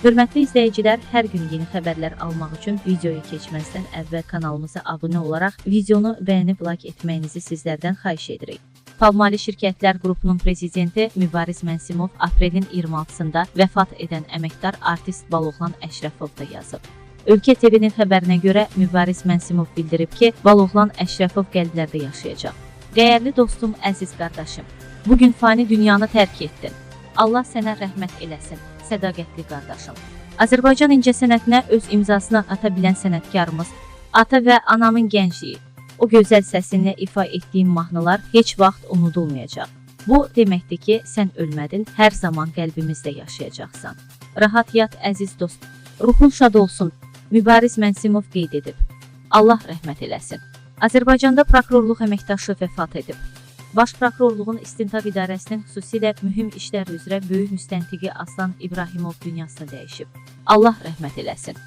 Hörmətli izləyicilər, hər gün yeni xəbərlər almaq üçün videoyu keçməzdən əvvəl kanalımıza abunə olaraq videonu bəyənib like etməyinizi sizlərdən xahiş edirik. Palmali Şirkətlər qrupunun prezidenti Mübariz Mənsimov aprelin 26-sında vəfat edən əməkdar artist Baloğlan Əşrəfov da yazıb. Ölkə TV-nin xəbərinə görə Mübariz Mənsimov bildirib ki, Baloğlan Əşrəfov qəlblərdə yaşayacaq. Dəyərli dostum, əziz qardaşım, bu gün fani dünyanı tərk etdin. Allah sənə rəhmət eləsin, sədaqətli qardaşım. Azərbaycan incəsənətinə öz imzasını ata bilən sənətkarımız, ata və anamın gəncliyi, o gözəl səsinlə ifa etdiyin mahnılar heç vaxt unudulmayacaq. Bu deməkdir ki, sən ölmədin, hər zaman qəlbimizdə yaşayacaqsan. Rahat yat əziz dost. Ruhun şad olsun. Mübariz Mənsimov qeyd edib. Allah rəhmət eləsin. Azərbaycanda prokurorluq əməkdaşı vəfat edib. Baş Prokurorluğun İstintaq İdarəsinin xüsusilə mühüm işlər üzrə böyük müstəntiqi Aslan İbrahimov dünyasını dəyişib. Allah rəhmət eləsin.